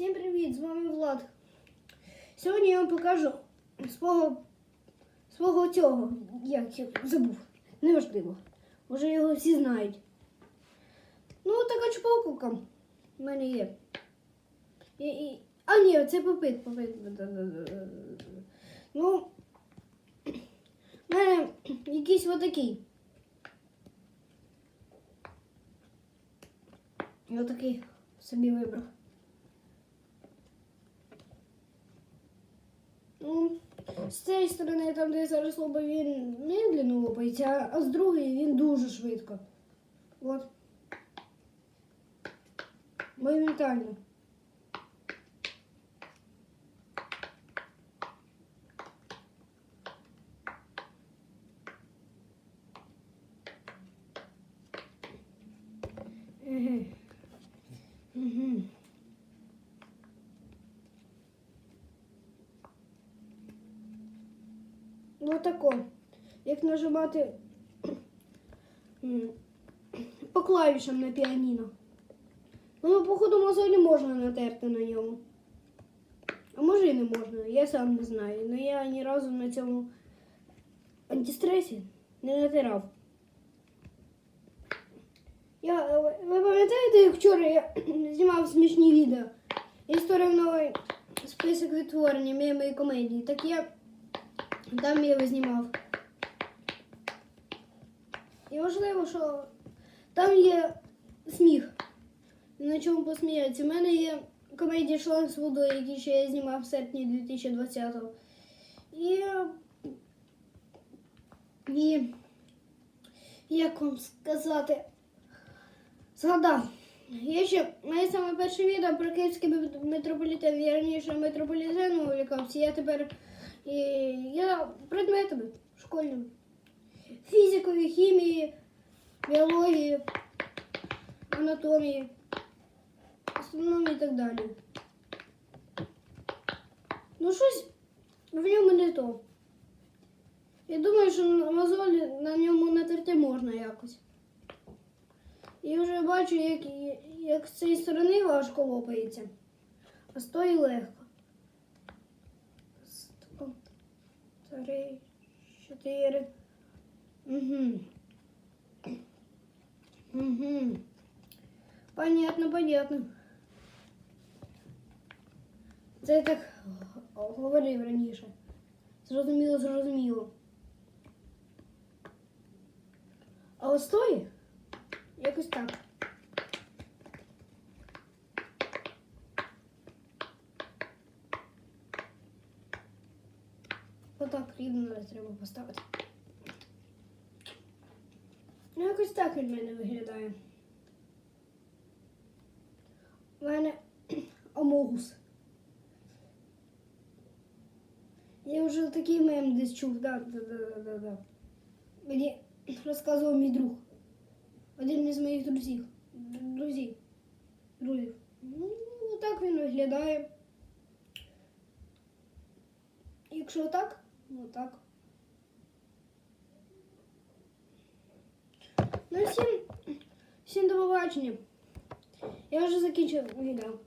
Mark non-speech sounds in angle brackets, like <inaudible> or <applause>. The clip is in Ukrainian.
Всім привіт! З вами Влад. Сьогодні я вам покажу свого свого цього. Як я забув. Неважливо. Може його всі знають. Ну, така чпокука в мене є. І, і... А, ні, це попит, попит. Ну, в мене якийсь отакий. Я такий собі вибрав. Ну, з цієї сторони, там, де зараз лоба, він медленно лопається, а з другої він дуже швидко. От. Моментально. Угу. Угу. Ну тако. Як нажимати <clears throat> по клавішам на піаніно. Ну, походу, мозолі можна натерти на ньому. А може і не можна, я сам не знаю. Але я ні разу на цьому антистресі не натирав. Я, ви пам'ятаєте, як вчора я <clears throat> знімав смішні відео і створив новий список відтворення меми і комедії. Так я там я його знімав. І важливо, що там є сміх. На чому посміятися. У мене є комедія Шланг з водою, які ще я знімав в серпні 2020-го. І, і як вам сказати, згадав. Є ще моє саме перше відео про київський метрополітен. Я раніше метрополітеном увлікався, я тепер я предметами школьними. Фізикою, хімії, біології, анатомії, астрономії і так далі. Ну, щось в ньому не то. Я думаю, що мозолі на ньому натерти можна якось. І вже бачу, як, як з цієї сторони важко лопається, а з тої легко. Три, чотири. Угу. Угу. Понятно, понятно. Це я так говорив раніше. Зрозуміло, зрозуміло. А ось тої якось так. Отак рівно треба поставити. Ну, якось так від мене виглядає. У мене <clears throat> омогус. Я вже такий мем десь чув, да, да, да, да, да. Мені <clears throat> розказував мій друг. Один із моїх друзів. Друзів. Друзів. Ну, отак він виглядає. Якщо так, ну так. Ну всім, всім до побачення. Я вже закінчив відео.